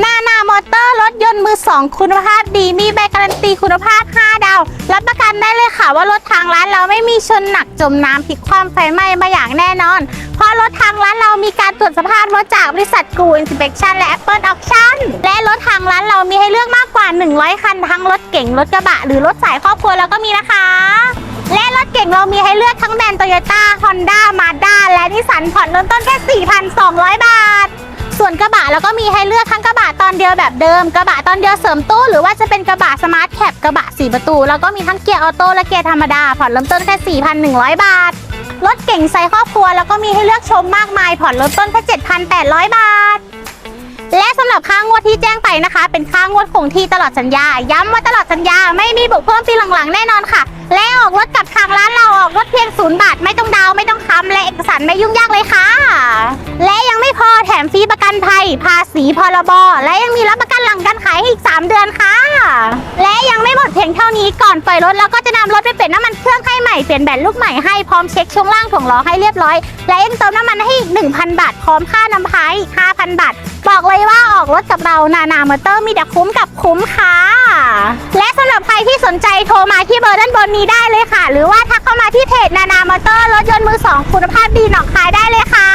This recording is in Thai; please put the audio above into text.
หน้าหน้ามอเตอร์รถยนต์มือ2คุณภาพดีมีใบการันตีคุณภาพ 5 ดาว รับประกันได้เลยค่ะว่ารถทางร้านเราไม่มีชนหนักจมน้ำพลิกคว่ำไฟไหม้มาอย่างแน่นอน เพราะรถทางร้านเรามีการตรวจสภาพรถจากบริษัทกูอินสเป t ชันและ Apple Auction และรถทางร้านเรามีให้เลือกมากกว่า 100 คัน ทั้งรถเก๋งรถกระบะ หรือรถสายครอบครัวเราก็มีนะคะ และรถเก่งเรามีให้เลือกทั้งแบรนด์โตโยต้าฮอนด้ามาด้าและนิสสันผ่อนเริ่มต้นแค่ 4,200 บาท ส่วนกระบะเราก็มีให้เลือกทั้งกระบะตอนเดียวแบบเดิม กระบะตอนเดียวเสริมตู้หรือว่าจะเป็นกระบะสมาร์ทแคปกระบะ4ประตู แล้วก็มีทั้งเกียร์ออโต้และเกียร์ธรรมดาผ่อนเริ่มต้นแค่ 4,100 บาท รถเก่งไซส์ครอบครัวแล้วก็มีให้เลือกชมมากมายผ่อนเริ่มต้นแค่ 7,800 บาทและสำหรับค่างวดที่แจ้งไปนะคะ เป็นค่างวดคงที่ตลอดสัญญา ย้ำว่าตลอดสัญญาไม่มีบุกเพิ่มปีหลังๆแน่นอนค่ะ และออกรถกับทางร้านเราออกรถเพียงศูนย์บาทไม่ต้องดาวไม่ต้องค้ำและเอกสารไม่ยุ่งยากเลยค่ะ พอแถมฟรีประกันภัย ภาษีพรบ และยังมีรับประกันหลังการขายให้อีก 3 เดือนค่ะ และยังไม่หมดเพียงเท่านี้ก่อนปล่อยรถเราก็จะนำรถไปเปลี่ยนน้ำมันเครื่องให้ใหม่ เปลี่ยนแบตลูกใหม่ให้พร้อมเช็คช่วงล่างถ่วงล้อให้เรียบร้อย และยังเติมน้ำมันให้อีก1,000 บาท พร้อมค่าน้ำพายอีก5,000 บาท บอกเลยว่าออกรถกับเรานานามอเตอร์มีแต่คุ้มกับคุ้มค่ะ และสำหรับใครที่สนใจโทรมาที่เบอร์ด้านบนนี้ได้เลยค่ะ หรือว่าทักเข้ามาที่เพจนานามอเตอร์รถยนต์มือสองคุณภาพดีหนองคายได้เลยค่ะ